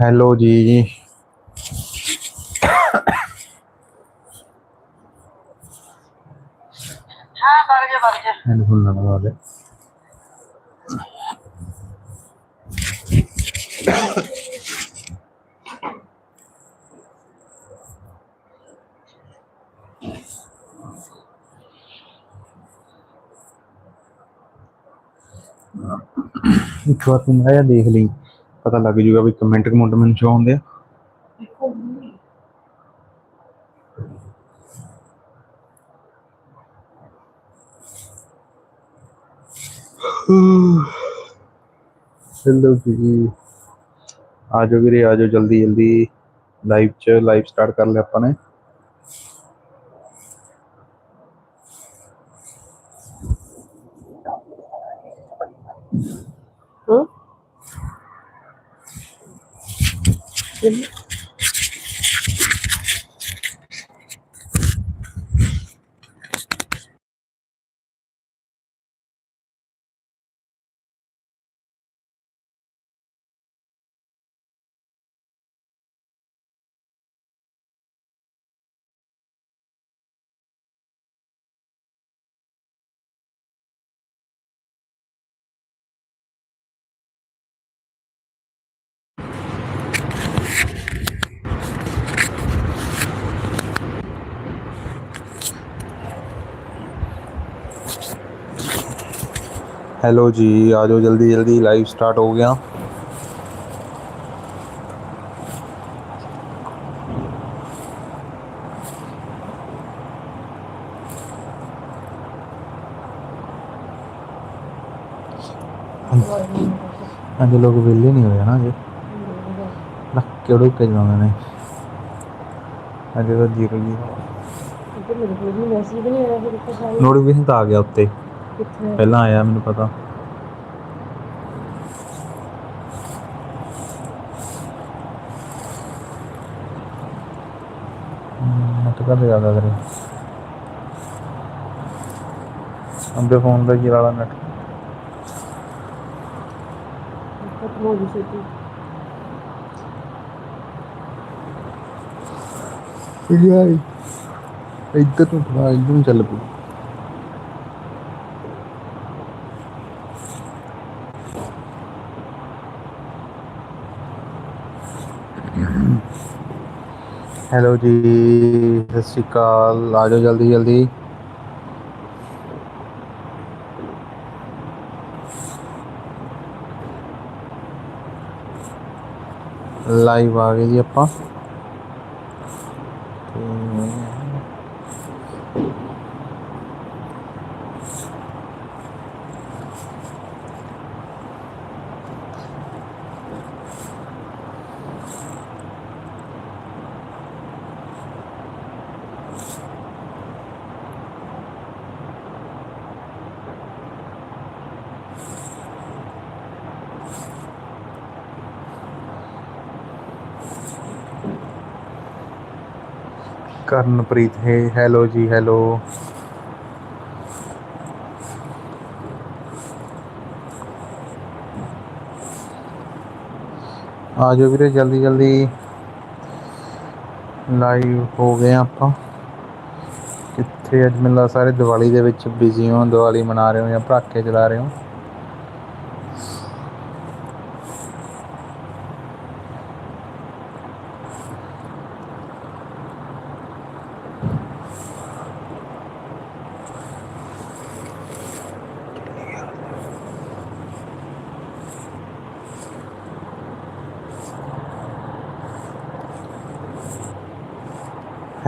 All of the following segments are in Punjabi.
ਹੈਲੋ ਜੀ। ਹਾਂ ਵਗ ਜਾ ਵਗ ਜਾ। ਨਾ ਲਗਾ ਦੇ ਇੱਕ ਵਾਰ ਤੂੰ ਆਇਆ, ਦੇਖ ਲਈ। ਪਤਾ ਲੱਗ ਜੂਗਾ ਵੀ ਕਮੈਂਟ ਕਮੈਂਟ ਮੈਨੂੰ ਸ਼ੋ ਹੁੰਦੇ ਆ। ਚਲੋ ਜੀ। ਆ ਜਾਓ ਵੀਰੇ, ਆ ਜਾਓ ਜਲਦੀ ਜਲਦੀ ਲਾਈਵ ਚ ਲਾਈਵ ਸਟਾਰਟ ਕਰ ਲਿਆ ਆਪਾਂ ਨੇ। ਹੈਲੋ ਜੀ ਆ ਜਾਓ ਜਲਦੀ ਜਲਦੀ ਲਾਈਵ ਸਟਾਰਟ ਹੋ ਗਿਆ। ਅੱਜ ਲੋਕ ਵਿਹਲੇ ਨਹੀਂ ਹੋਏ ਨਾ ਅਜੇ। ਨਾ ਕਿਹੜੋ ਕੇ ਜਾਂਦੇ ਨੇ। ਅਜੇ ਤਾਂ ਜੀਰੋ ਜੀਰੋ ਨੋਟੀਫਿਕੇਸ਼ਨ ਤਾਂ ਆ ਗਿਆ ਉੱਤੇ। ਕਿੱਥੇ ਪਹਿਲਾਂ ਆਇਆ ਮੈਨੂੰ ਪਤਾ। ਮਤ ਕਰ ਜ਼ਿਆਦਾ ਕਰੇ ਅੰਬੇ ਫੋਨ ਦਾ ਕੀ ਵਾਲਾ ਨੈਟ ਖਤਮ ਹੋ ਗਈ ਛੇਤੀ ਯਾਰ ਇੱਧਰ ਨੂੰ ਥੋੜਾ ਇੱਧਰ ਨੂੰ ਚੱਲ ਪਈ ਹੈਲੋ ਜੀ ਸਤਿ ਸ਼੍ਰੀ ਅਕਾਲ। ਆ ਜਾਓ ਜਲਦੀ ਜਲਦੀ। ਲਾਈਵ ਆ ਗਏ ਜੀ ਆਪਾਂ। ਕਰਨਪ੍ਰੀਤ, ਹੈ, ਹੈਲੋ ਜੀ, ਹੈਲੋ। ਆ ਜਾਓ ਵੀਰੇ, ਜਲਦੀ ਜਲਦੀ। ਲਾਈਵ ਹੋ ਗਏ ਆ ਆਪਾਂ। ਕਿੱਥੇ ਅੱਜ ਮੈਨੂੰ ਲੱਗਦਾ ਸਾਰੇ ਦੀਵਾਲੀ ਦੇ ਵਿੱਚ ਬਿਜ਼ੀ ਹੋ, ਦੀਵਾਲੀ ਮਨਾ ਰਹੇ ਹੋ ਜਾਂ ਪਟਾਕੇ ਚਲਾ ਰਹੇ ਹੋ?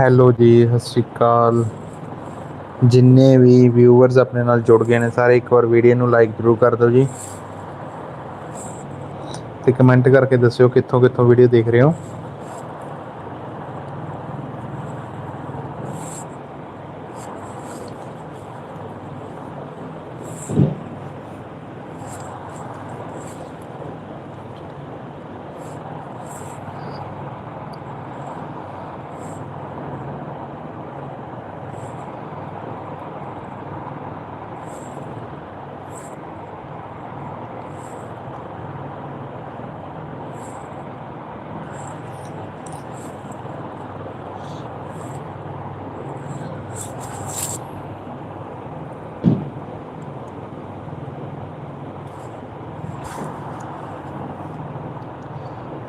ਹੈਲੋ ਜੀ, ਸਤਿ ਸ਼੍ਰੀ ਅਕਾਲ। ਜਿੰਨੇ ਵੀ ਵਿਊਅਰਸ ਆਪਣੇ ਨਾਲ ਜੁੜ ਗਏ ਨੇ, ਸਾਰੇ ਇੱਕ ਵਾਰ ਵੀਡੀਓ ਨੂੰ ਲਾਈਕ ਜ਼ਰੂਰ ਕਰ ਦਿਓ ਜੀ। ਤੇ ਕਮੈਂਟ ਕਰਕੇ ਦੱਸਿਓ ਕਿੱਥੋਂ ਕਿੱਥੋਂ ਵੀਡੀਓ ਦੇਖ ਰਹੇ ਹੋ।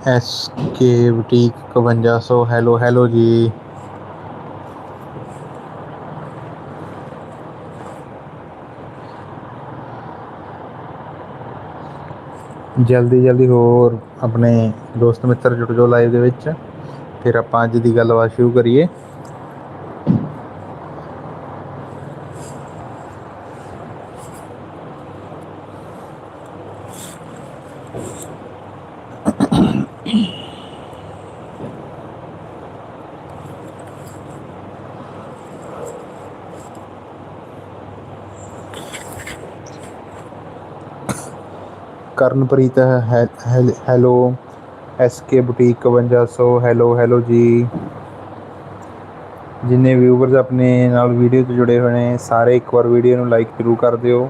S K boutique 5100 hello hello ਜੀ। ਜਲਦੀ ਜਲਦੀ ਹੋਰ ਆਪਣੇ ਦੋਸਤ ਮਿੱਤਰ ਜੁੜ ਜਾਓ ਲਾਈਵ ਦੇ ਵਿੱਚ। ਫਿਰ ਆਪਾਂ ਅੱਜ ਦੀ ਗੱਲਬਾਤ ਸ਼ੁਰੂ ਕਰੀਏ। ਕਰਨਪ੍ਰੀਤ ਹੈ hello, S K boutique 5100 hello hello ਜੀ। ਜਿੰਨੇ ਵਿਊਵਰਸ ਆਪਣੇ ਨਾਲ ਵੀਡੀਓ ਤੋਂ ਜੁੜੇ ਹੋਏ ਨੇ, ਸਾਰੇ ਇੱਕ ਵਾਰ ਵੀਡੀਓ ਨੂੰ ਲਾਈਕ ਜ਼ਰੂਰ ਕਰ ਦਿਓ।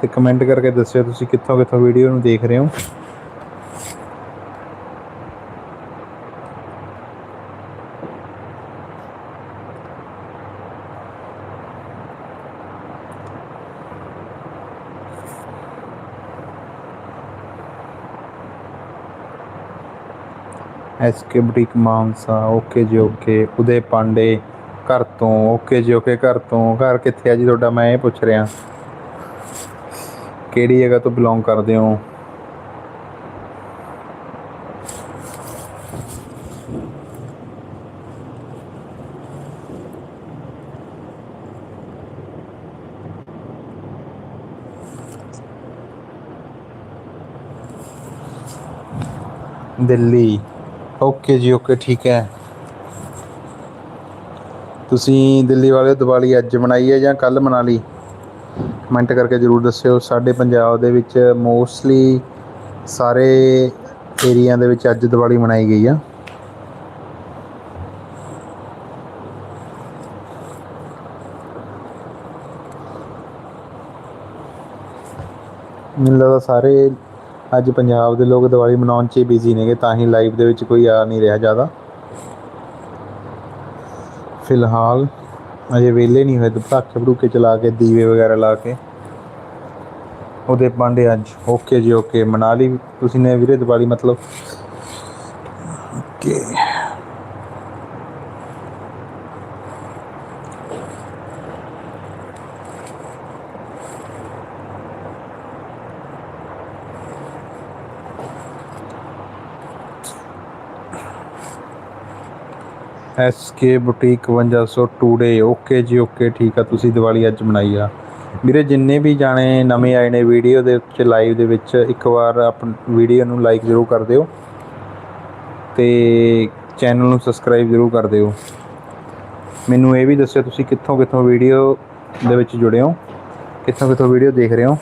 ਤੇ ਕਮੈਂਟ ਕਰਕੇ ਦੱਸਿਓ ਤੁਸੀਂ ਕਿੱਥੋਂ ਕਿੱਥੋਂ ਵੀਡੀਓ ਨੂੰ ਦੇਖ ਰਹੇ ਹੋ। S K boutique Mansa, okay ਜੀ ਓਕੇ, ਉਦੇ ਪਾਂਡੇ ਘਰ ਤੋਂ, ਓਕੇ ਜੀ ਓਕੇ ਘਰ ਤੋਂ। ਘਰ ਕਿੱਥੇ ਆ ਜੀ ਤੁਹਾਡਾ? ਮੈਂ ਇਹ ਪੁੱਛ ਰਿਹਾ। ਕਿਹੜੀ ਜਗ੍ਹਾ ਤੋਂ ਬਿਲੋਂਗ ਕਰਦੇ ਹੋ? ਦਿੱਲੀ। ਓਕੇ ਜੀ ਓਕੇ ਠੀਕ ਹੈ। ਤੁਸੀਂ ਦਿੱਲੀ ਵਾਲੇ ਦੀਵਾਲੀ ਅੱਜ ਮਨਾਈ ਹੈ ਜਾਂ ਕੱਲ ਮਨਾ ਲਈ? ਕਮੈਂਟ ਕਰਕੇ ਜਰੂਰ ਦੱਸਿਓ। ਸਾਡੇ ਪੰਜਾਬ ਦੇ ਵਿੱਚ ਮੋਸਟਲੀ ਸਾਰੇ ਏਰੀਆ ਦੇ ਵਿੱਚ ਅੱਜ ਦੀਵਾਲੀ ਮਨਾਈ ਗਈ ਆ। ਮੈਨੂੰ ਲੱਗਦਾ ਸਾਰੇ ਅੱਜ ਪੰਜਾਬ ਦੇ ਲੋਕ ਦੀਵਾਲੀ ਮਨਾਉਣ 'ਚ ਬਿਜ਼ੀ ਨੇਗੇ, ਤਾਂ ਹੀ ਲਾਈਵ ਦੇ ਵਿੱਚ ਕੋਈ ਆ ਨਹੀਂ ਰਿਹਾ ਜ਼ਿਆਦਾ। ਫਿਲਹਾਲ ਅਜੇ ਵਿਹਲੇ ਨਹੀਂ ਹੋਏ, ਪਟਾਕੇ ਪਟੂਕੇ ਚਲਾ ਕੇ, ਦੀਵੇ ਵਗੈਰਾ ਲਾ ਕੇ। ਉਹਦੇ ਪਾਂਡੇ ਅੱਜ ਓਕੇ ਜੀ ਓਕੇ ਮਨਾ ਲਈ ਤੁਸੀਂ ਨੇ ਵੀਰੇ ਦੀਵਾਲੀ ਮਤਲਬ? Okay S K boutique 5100 today okay ਜੀ ਓਕੇ ਠੀਕ ਆ, ਤੁਸੀਂ ਦੀਵਾਲੀ ਅੱਜ ਮਨਾਈ ਆ। ਵੀਰੇ, ਜਿੰਨੇ ਵੀ ਜਾਣੇ ਨਵੇਂ ਆਏ ਨੇ ਵੀਡੀਓ ਦੇ ਵਿੱਚ ਲਾਈਵ ਦੇ ਵਿੱਚ, ਇੱਕ ਵਾਰ ਆਪਣ ਵੀਡੀਓ ਨੂੰ ਲਾਈਕ ਜ਼ਰੂਰ ਕਰ ਦਿਓ ਤੇ ਚੈਨਲ ਨੂੰ ਸਬਸਕ੍ਰਾਈਬ ਜ਼ਰੂਰ ਕਰ ਦਿਓ। ਮੈਨੂੰ ਇਹ ਵੀ ਦੱਸਿਓ ਤੁਸੀਂ ਕਿੱਥੋਂ ਕਿੱਥੋਂ ਵੀਡੀਓ ਦੇ ਵਿੱਚ ਜੁੜੇ ਹੋ, ਕਿੱਥੋਂ ਕਿੱਥੋਂ ਵੀਡੀਓ ਦੇਖ ਰਹੇ ਹੋ।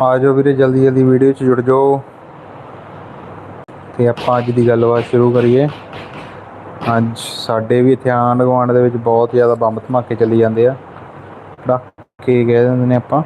ਆ ਜਾਓ ਵੀਰੇ, ਜਲਦੀ ਜਲਦੀ ਵੀਡੀਓ 'ਚ ਜੁੜ ਜਾਓ। ਤੇ ਆਪਾਂ ਅੱਜ ਦੀ ਗੱਲਬਾਤ ਸ਼ੁਰੂ ਕਰੀਏ। ਅੱਜ ਸਾਡੇ ਵੀ ਇੱਥੇ ਆਂਢ ਗੁਆਂਢ ਦੇ ਵਿੱਚ ਬਹੁਤ ਜ਼ਿਆਦਾ ਬੰਬ ਧਮਾਕੇ ਚੱਲੀ ਜਾਂਦੇ ਆ। ਪਟਾਕੇ ਕਹਿ ਦਿੰਦੇ ਨੇ ਆਪਾਂ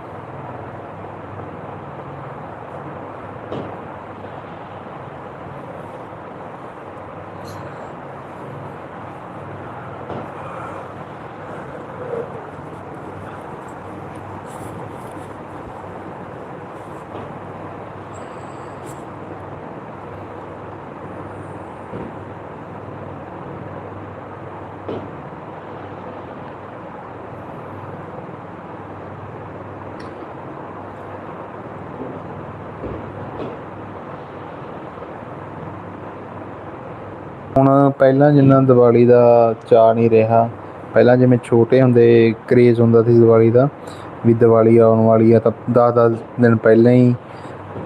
ਹੁਣ ਪਹਿਲਾਂ ਜਿੰਨਾ ਦੀਵਾਲੀ ਦਾ ਚਾਅ ਨਹੀਂ ਰਿਹਾ, ਪਹਿਲਾਂ ਜਿਵੇਂ ਛੋਟੇ ਹੁੰਦੇ ਕਰੇਜ਼ ਹੁੰਦਾ ਸੀ ਦੀਵਾਲੀ ਦਾ, ਵੀ ਦੀਵਾਲੀ ਆਉਣ ਵਾਲੀ ਆ ਤਾਂ 10-10 ਦਿਨ ਪਹਿਲਾਂ ਹੀ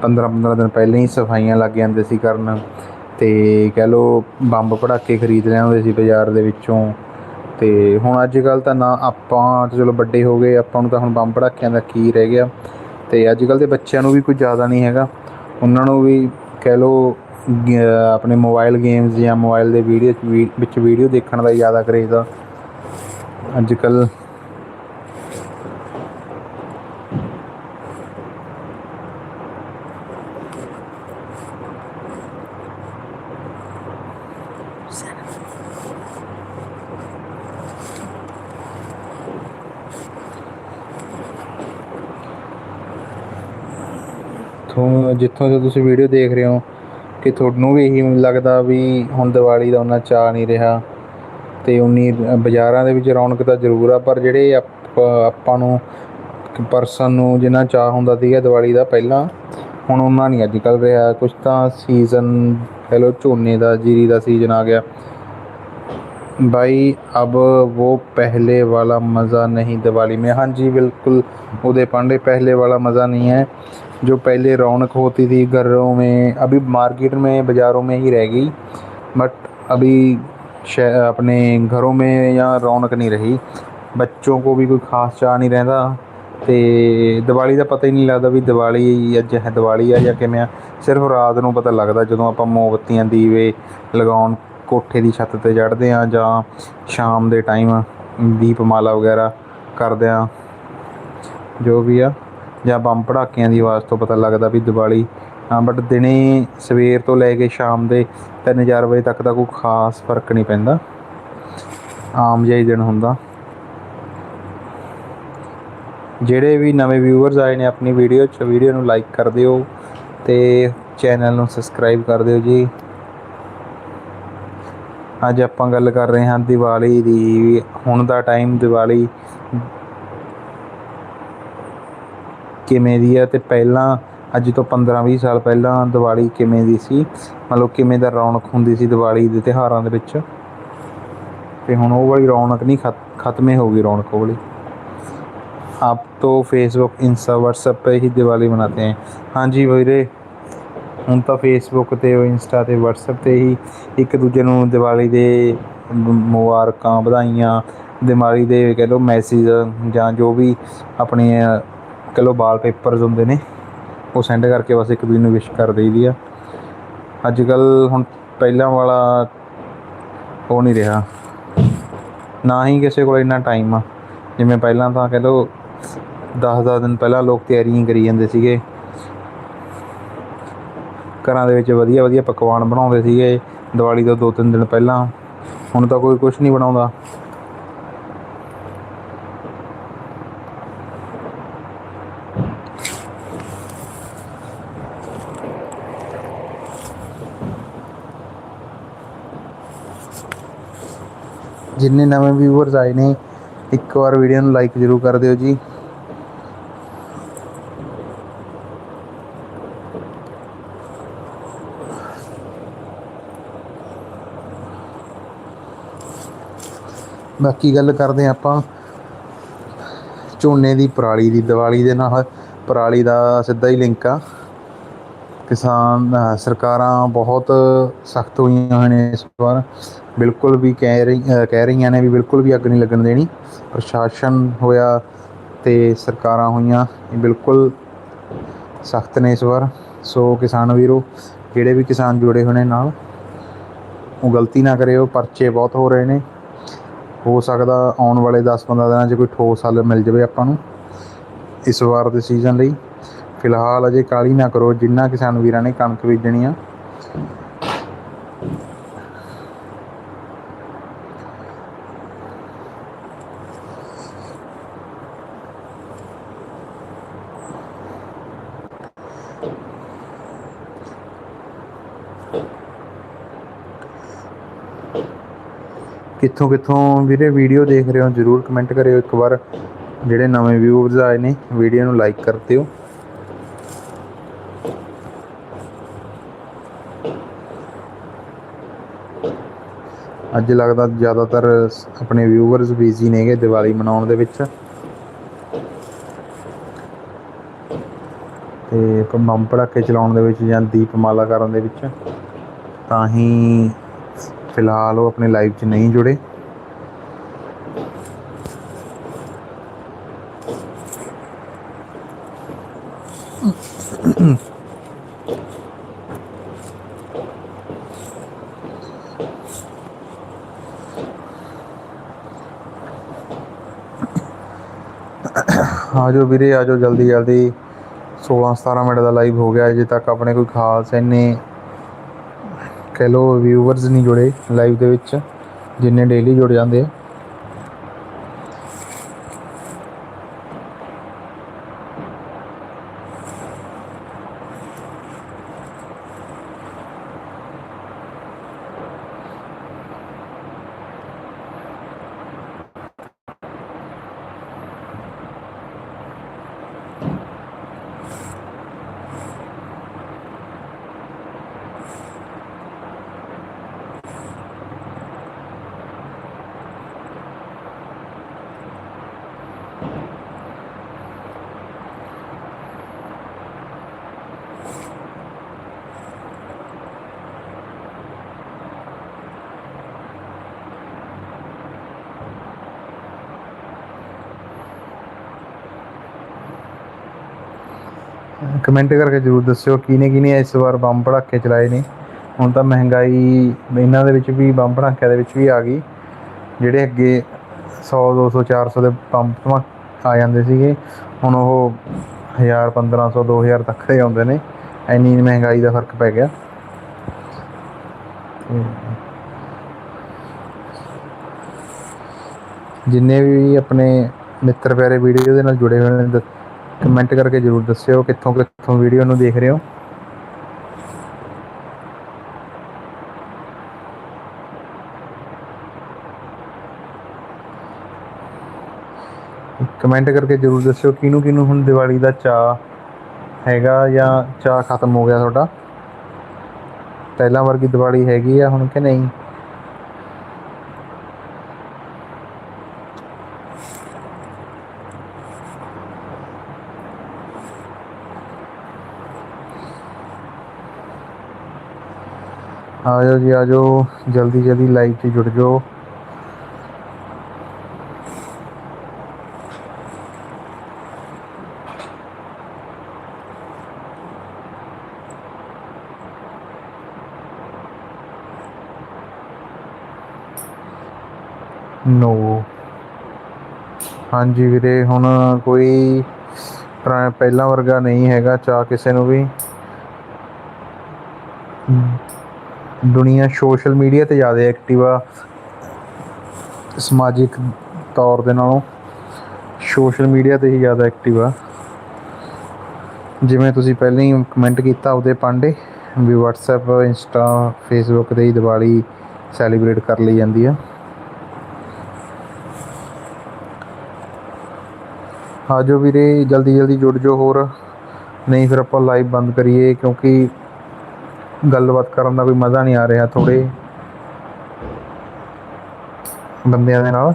15-15 ਦਿਨ ਪਹਿਲਾਂ ਹੀ ਸਫਾਈਆਂ ਲੱਗ ਜਾਂਦੇ ਸੀ ਕਰਨ। ਤੇ ਕਹਿ ਲੋ ਬੰਬ ਪੜਾਕੇ ਖਰੀਦ ਲਿਆਉਂਦੇ ਸੀ ਬਾਜ਼ਾਰ ਦੇ ਵਿੱਚੋਂ। ਤੇ ਹੁਣ ਅੱਜ ਕੱਲ ਤਾਂ ਨਾ ਆਪਾਂ ਚਲੋ ਵੱਡੇ ਹੋ ਗਏ, ਆਪਾਂ ਨੂੰ ਤਾਂ ਹੁਣ ਬੰਬ ਪੜਾਕਿਆਂ ਦਾ ਕੀ ਰਹਿ ਗਿਆ। ਤੇ ਅੱਜ ਕੱਲ ਦੇ ਬੱਚਿਆਂ ਨੂੰ ਵੀ ਕੋਈ ਜ਼ਿਆਦਾ ਨਹੀਂ ਹੈਗਾ। ਉਹਨਾਂ ਨੂੰ ਵੀ ਕਹਿ ਲੋ ਆਪਣੇ ਮੋਬਾਈਲ ਗੇਮਸ ਜਾਂ ਮੋਬਾਈਲ ਦੇ ਵੀਡੀਓ ਵਿੱਚ ਵੀਡੀਓ ਦੇਖਣ ਦਾ ਜ਼ਿਆਦਾ ਕਰੇਜ਼ ਆ। ਅੱਜ ਕੱਲ ਤੋਂ ਜਿੱਥੋਂ ਤੁਸੀਂ ਵੀਡੀਓ ਦੇਖ ਰਹੇ ਹੋ ਕਿ ਤੁਹਾਨੂੰ ਵੀ ਇਹੀ ਲੱਗਦਾ ਵੀ ਹੁਣ ਦੀਵਾਲੀ ਦਾ ਉਹਨਾਂ ਚਾਅ ਨਹੀਂ ਰਿਹਾ ਤੇ ਉਨੀ ਬਾਜ਼ਾਰਾਂ ਦੇ ਵਿੱਚ ਰੌਣਕ ਤਾਂ ਜ਼ਰੂਰ ਆ ਪਰ ਜਿਹੜੇ ਆਪ- ਆਪਾਂ ਨੂੰ ਪਰਸਨ ਨੂੰ ਜਿੰਨਾ ਚਾਅ ਹੁੰਦਾ ਸੀਗਾ ਦੀਵਾਲੀ ਦਾ ਪਹਿਲਾਂ ਹੁਣ ਉਹਨਾਂ ਨਹੀਂ ਅੱਜ ਕੱਲ ਰਿਹਾ ਕੁਝ ਤਾਂ ਸੀਜ਼ਨ ਕਹ ਲਓ ਝੋਨੇ ਦਾ ਜੀਰੀ ਦਾ ਸੀਜ਼ਨ ਆ ਗਿਆ भाई अब वो पहले वाला मज़ा नहीं दिवाली में हाँ जी बिल्कुल उदय पांडे पहले वाला मज़ा नहीं है जो पहले रौनक होती थी घरों में अभी मार्केट में बाज़ारों में ही रह गई बट अभी शह- अपने घरों में यहाँ रौनक नहीं रही ਬੱਚੋਂ ਕੋ ਵੀ ਕੋਈ ਖਾਸ ਚਾਅ ਨਹੀਂ ਰਹਿੰਦਾ ਤੇ ਦੀਵਾਲੀ ਦਾ ਪਤਾ ਹੀ ਨਹੀਂ ਲੱਗਦਾ ਵੀ ਦੀਵਾਲੀ ਅੱਜ ਹੈ ਦੀਵਾਲੀ ਆ ਜਾਂ ਕਿਵੇਂ ਆ ਸਿਰਫ ਰਾਤ ਨੂੰ ਪਤਾ ਲੱਗਦਾ ਜਦੋਂ ਆਪਾਂ ਮੋਮਬੱਤੀਆਂ ਦੀਵੇ ਲਗਾਉਣ ਕੋਠੇ ਦੀ ਛੱਤ ਤੇ ਚੜ੍ਹਦੇ ਆ ਜਾਂ ਸ਼ਾਮ ਦੇ ਟਾਈਮ ਦੀਪਮਾਲਾ ਵਗੈਰਾ ਕਰਦੇ ਆ ਜੋ ਵੀ ਆ ਜਾਂ ਬੰਬ ਪੜਾਕਿਆਂ ਦੀ ਆਵਾਜ਼ ਤੋਂ ਪਤਾ ਲੱਗਦਾ ਵੀ ਦੀਵਾਲੀ, ਹਾਂ ਬਟ ਦਿਨੇ ਸਵੇਰ ਤੋਂ ਲੈ ਕੇ ਸ਼ਾਮ ਦੇ 3-4 ਵਜੇ ਤੱਕ ਦਾ ਕੋਈ ਖਾਸ ਫ਼ਰਕ ਨਹੀਂ ਪੈਂਦਾ। ਆਮ ਜਿਹਾ ਹੀ ਦਿਨ ਹੁੰਦਾ। ਜਿਹੜੇ ਵੀ ਨਵੇਂ ਵਿਊਅਰਸ ਆਏ ਨੇ ਆਪਣੀ ਵੀਡੀਓ 'ਚ ਵੀਡੀਓ ਨੂੰ ਲਾਈਕ ਕਰ ਦਿਓ ਤੇ ਚੈਨਲ ਨੂੰ ਸਬਸਕ੍ਰਾਈਬ ਕਰ ਦਿਓ ਜੀ। ਅੱਜ ਆਪਾਂ ਗੱਲ ਕਰ ਰਹੇ ਹਾਂ ਦੀਵਾਲੀ ਦੀ, ਹੁਣ ਦਾ ਟਾਈਮ ਦੀਵਾਲੀ ਕਿਵੇਂ ਦੀ ਹੈ ਤੇ ਪਹਿਲਾਂ ਅੱਜ ਤੋਂ 15-20 ਸਾਲ ਪਹਿਲਾਂ ਦੀਵਾਲੀ ਕਿਵੇਂ ਦੀ ਸੀ ਮਤਲਬ ਕਿਵੇਂ ਦਾ ਰੌਣਕ ਹੁੰਦੀ ਸੀ ਦੀਵਾਲੀ ਦੇ ਤਿਉਹਾਰਾਂ ਦੇ ਵਿੱਚ ਤੇ ਹੁਣ ਉਹ ਵਾਲੀ ਰੌਣਕ ਨਹੀਂ ਖਤ- ਖਤਮ ਹੀ ਹੋ ਗਈ ਰੌਣਕ ਉਹ ਵਾਲੀ आप तो फेसबुक इंस्टा व्हाट्सएप पे ही दिवाली मनाते हैं हाँ जी ਵੀਰੇ ਹੁਣ ਤਾਂ ਫੇਸਬੁੱਕ ਤੇ ਇੰਸਟਾ ਤੇ WhatsApp ਤੇ ਹੀ ਇੱਕ ਦੂਜੇ ਨੂੰ ਦੀਵਾਲੀ ਦੇ ਮ- ਮੁਬਾਰਕਾਂ ਵਧਾਈਆਂ ਦੀਵਾਲੀ ਦੇ ਕਹਿ ਲਓ ਮੈਸੇਜ ਜਾਂ ਜੋ ਵੀ ਆਪਣੇ ਅ, ਕਹਿ ਲਓ ਵਾਲਪੇਪਰਸ ਹੁੰਦੇ ਨੇ ਉਹ ਸੈਂਡ ਕਰਕੇ ਬਸ ਇੱਕ ਦੂਜੇ ਨੂੰ ਵਿਸ਼ ਕਰ ਦਈਦੀ ਆ। ਅੱਜ ਕੱਲ ਹੁਣ ਪਹਿਲਾਂ ਵਾਲਾ ਉਹ ਨਹੀਂ ਰਿਹਾ। ਨਾ ਹੀ ਕਿਸੇ ਕੋਲ ਇੰਨਾ ਟਾਈਮ ਆ। ਜਿਵੇਂ ਪਹਿਲਾਂ ਤਾਂ ਕਹਿ ਲਓ 10-10 ਦਿਨ ਪਹਿਲਾਂ ਲੋਕ ਤਿਆਰੀਆਂ ਕਰੀ ਜਾਂਦੇ ਸੀਗੇ। ਘਰਾਂ ਦੇ ਵਿੱਚ ਵਧੀਆ ਵਧੀਆ ਪਕਵਾਨ ਬਣਾਉਂਦੇ ਸੀਗੇ। ਦੀਵਾਲੀ ਤੋਂ 2-3 ਦਿਨ ਪਹਿਲਾਂ। ਹੁਣ ਤਾਂ ਕੋਈ ਕੁਝ ਨਹੀਂ ਬਣਾਉਂਦਾ। ਜਿੰਨੇ ਨਵੇਂ ਵਿਊਅਰਸ ਆਏ ਨੇ, ਇੱਕ ਵਾਰ ਵੀਡੀਓ ਨੂੰ ਲਾਈਕ ਜ਼ਰੂਰ ਕਰ ਦਿਓ ਜੀ। ਬਾਕੀ ਗੱਲ ਕਰਦੇ ਹਾਂ ਆਪਾਂ ਝੋਨੇ ਦੀ, ਪਰਾਲੀ ਦੀ, ਦੀਵਾਲੀ ਦੇ ਨਾਲ ਪਰਾਲੀ ਦਾ ਸਿੱਧਾ ਹੀ ਲਿੰਕ ਆ। ਕਿਸਾਨ ਸਰਕਾਰਾਂ ਬਹੁਤ ਸਖਤ ਹੋਈਆਂ ਹੋਈਆਂ ਨੇ ਇਸ ਵਾਰ। ਬਿਲਕੁਲ ਵੀ ਕਹਿ ਰਹੀ ਕਹਿ ਰਹੀਆਂ ਨੇ ਵੀ ਬਿਲਕੁਲ ਵੀ ਅੱਗ ਨਹੀਂ ਲੱਗਣ ਦੇਣੀ। ਪ੍ਰਸ਼ਾਸਨ ਹੋਇਆ ਤੇ ਸਰਕਾਰਾਂ ਹੋਈਆਂ, ਇਹ ਬਿਲਕੁਲ ਸਖਤ ਨੇ ਇਸ ਵਾਰ। ਸੋ ਕਿਸਾਨ ਵੀਰੋ, ਜਿਹੜੇ ਵੀ ਕਿਸਾਨ ਜੁੜੇ ਹੋਏ ਨੇ ਨਾਲ, ਉਹ ਗਲਤੀ ਨਾ ਕਰਿਓ, ਪਰਚੇ ਬਹੁਤ ਹੋ ਰਹੇ ਨੇ। ਹੋ ਸਕਦਾ ਆਉਣ ਵਾਲੇ 10-15 ਦਿਨਾਂ 'ਚ ਕੋਈ ਠੋਸ ਹੱਲ ਮਿਲ ਜਾਵੇ ਆਪਾਂ ਨੂੰ ਇਸ ਵਾਰ ਦੇ ਸੀਜ਼ਨ ਲਈ। ਫਿਲਹਾਲ ਅਜੇ ਕਾਲੀ ਨਾ ਕਰੋ, ਜਿੰਨਾ ਕਿਸਾਨ ਵੀਰਾਂ ਨੇ ਕਣਕ ਬੀਜਣੀ ਆ। ਕਿੱਥੋਂ ਕਿੱਥੋਂ ਵੀਰੇ ਵੀਡੀਓ ਦੇਖ ਰਹੇ ਹੋ, ਜਰੂਰ ਕਮੈਂਟ ਕਰਿਓ ਇੱਕ ਵਾਰ। ਜਿਹੜੇ ਨਵੇਂ ਵਿਊਅਰਸ ਆਏ ਨੇ ਵੀਡੀਓ ਨੂੰ ਲਾਈਕ ਕਰ ਦਿਓ। ਅੱਜ ਲੱਗਦਾ ਜ਼ਿਆਦਾਤਰ ਆਪਣੇ ਵਿਊਅਰਸ ਬਿਜ਼ੀ ਨੇਗੇ ਦੀਵਾਲੀ ਮਨਾਉਣ ਦੇ ਵਿੱਚ। ਤੇ ਪ- ਬੰਬ ਪੜਾਕੇ ਚਲਾਉਣ ਦੇ ਵਿੱਚ ਜਾਂ ਦੀਪਮਾਲਾ ਕਰਨ ਦੇ ਵਿੱਚ, ਤਾਂ ਹੀ ਫਿਲਹਾਲ ਉਹ ਆਪਣੇ ਲਾਈਵ 'ਚ ਨਹੀਂ ਜੁੜੇ। ਆ ਜਾਓ ਵੀਰੇ ਆ ਜਾਓ ਜਲਦੀ ਜਲਦੀ 16 17 ਮਿੰਟ ਦਾ ਲਾਈਵ ਹੋ ਗਿਆ, ਅਜੇ ਤੱਕ ਆਪਣੇ ਕੋਈ ਖਾਸ ਇੰਨੇ ਕਹਿ ਲਓ ਵਿਊਵਰਸ ਨਹੀਂ ਜੁੜੇ ਲਾਈਵ ਦੇ ਵਿੱਚ ਜਿੰਨੇ ਡੇਲੀ ਜੁੜ ਜਾਂਦੇ ਆ। ਕਮੈਂਟ ਕਰਕੇ ਜਰੂਰ ਦੱਸਿਓ ਕਿਹਨੇ ਕਿਹਨੇ ਇਸ ਵਾਰ ਬੰਬ ਪੜਾਕੇ ਚਲਾਏ ਨੇ। ਹੁਣ ਤਾਂ ਮਹਿੰਗਾਈ ਇਹਨਾਂ ਦੇ ਵਿੱਚ ਵੀ ਬੰਬ ਪੜਾਕਿਆਂ ਦੇ ਵਿੱਚ ਵੀ ਆ ਗਈ। ਜਿਹੜੇ ਅੱਗੇ 100 200 400 ਦੇ ਬੰਬ ਧਮਾ ਆ ਜਾਂਦੇ ਸੀਗੇ, ਹੁਣ ਉਹ 1000 1500 2000 ਤੱਕ ਦੇ ਆਉਂਦੇ ਨੇ। ਇੰਨੀ ਮਹਿੰਗਾਈ ਦਾ ਫ਼ਰਕ ਪੈ ਗਿਆ। ਤੇ ਜਿੰਨੇ ਵੀ ਆਪਣੇ ਮਿੱਤਰ ਪਿਆਰੇ ਵੀਡੀਓ ਦੇ ਨਾਲ ਜੁੜੇ ਹੋਏ ਨੇ ਕਮੈਂਟ ਕਰਕੇ ਜਰੂਰ ਦੱਸਿਓ ਕਿੱਥੋਂ ਕਿੱਥੋਂ ਵੀਡੀਓ ਨੂੰ ਦੇਖ ਰਹੇ ਹੋ। ਕਮੈਂਟ ਕਰਕੇ ਜਰੂਰ ਦੱਸਿਓ ਕਿਹਨੂੰ ਕਿਹਨੂੰ ਹੁਣ ਦੀਵਾਲੀ ਦਾ ਚਾਅ ਹੈਗਾ ਜਾਂ ਚਾਅ ਖਤਮ ਹੋ ਗਿਆ ਤੁਹਾਡਾ। ਪਹਿਲਾਂ ਵਰਗੀ ਦੀਵਾਲੀ ਹੈਗੀ ਆ, ਹੁਣ ਕਿ ਨਹੀਂ? ਆ ਜਾਓ ਜੀ ਆ ਜਾਓ ਜਲਦੀ ਜਲਦੀ ਲਾਈਵ 'ਚ ਜੁੜ ਜਾਓ। ਨੋ। ਹਾਂਜੀ ਵੀਰੇ, ਹੁਣ ਕੋਈ ਪਹਿਲਾਂ ਵਰਗਾ ਨਹੀਂ ਹੈਗਾ, ਚਾਹ ਕਿਸੇ ਨੂੰ ਵੀ। ਦੁਨੀਆ ਸੋਸ਼ਲ ਮੀਡੀਆ ਤੇ ਜ਼ਿਆਦਾ ਐਕਟਿਵ ਆ। ਸਮਾਜਿਕ ਤੌਰ ਦੇ ਨਾਲੋਂ ਸੋਸ਼ਲ ਮੀਡੀਆ ਤੇ ਹੀ ਜ਼ਿਆਦਾ ਐਕਟਿਵ ਆ। ਜਿਵੇਂ ਤੁਸੀਂ ਪਹਿਲਾਂ ਹੀ ਕਮੈਂਟ ਕੀਤਾ ਉਹਦੇ ਪਾਂਡੇ, ਵੀ WhatsApp ਇੰਸਟਾ Facebook ਤੇ ਹੀ ਦੀਵਾਲੀ ਸੈਲੀਬ੍ਰੇਟ ਕਰ ਲਈ ਜਾਂਦੀ ਆ। ਆ ਜਾਓ ਵੀਰੇ ਜਲਦੀ ਜਲਦੀ ਜੁੜ ਜਾਓ ਹੋਰ। ਨਹੀਂ ਫਿਰ ਆਪਾਂ ਲਾਈਵ ਬੰਦ ਕਰੀਏ ਕਿਉਂਕਿ ਗੱਲਬਾਤ ਕਰਨ ਦਾ ਕੋਈ ਮਜ਼ਾ ਨਹੀਂ ਆ ਰਿਹਾ ਥੋੜੇ ਬੰਦਿਆਂ ਦੇ ਨਾਲ।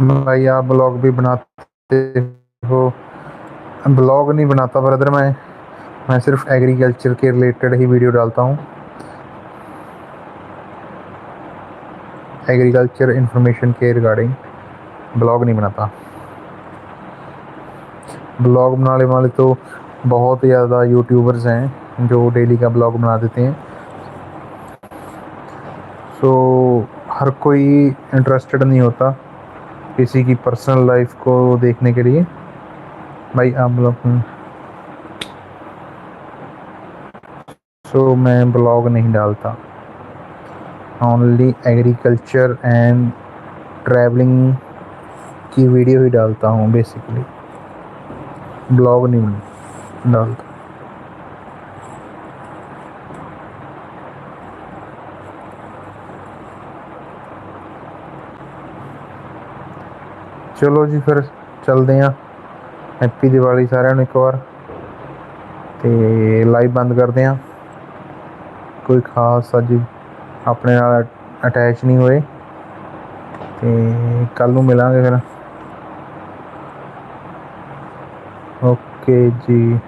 بھائی آپ بلاگ بھی بناتے ہو۔ بلاگ نہیں بناتا بردر میں میں صرف ایگریکلچر کے ریلیٹڈ ہی ویڈیو ڈالتا ہوں۔ ایگریکلچر انفارمیشن کے ریگارڈنگ بلاگ نہیں بناتا۔ بلاگ بنانے والے تو بہت زیادہ یوٹیوبرز ہیں جو ڈیلی کا بلاگ بنا دیتے ہیں۔ سو so, ہر کوئی انٹرسٹڈ نہیں ہوتا۔ کسی کی پرسنل لائف کو دیکھنے کے لیے؟ بھائی، آپ لوگ سو میں بلاگ نہیں ڈالتا۔ اونلی ایگریکلچر اینڈ ٹریولنگ کی ویڈیو ہی ڈالتا ہوں بیسیکلی بلاگ نہیں ڈالتا۔ ਚਲੋ ਜੀ ਫਿਰ ਚੱਲਦੇ ਆਂ ਹੈਪੀ ਦੀਵਾਲੀ ਸਾਰਿਆਂ ਨੂੰ ਇੱਕ ਵਾਰ। ਤੇ ਲਾਈਵ ਬੰਦ ਕਰਦੇ ਆਂ ਕੋਈ ਖਾਸ ਅੱਜ ਆਪਣੇ ਨਾਲ ਅਟੈਚ ਨਹੀਂ ਹੋਏ। ਤੇ ਕੱਲ ਨੂੰ ਮਿਲਾਂਗੇ ਫਿਰ। ਓਕੇ ਜੀ।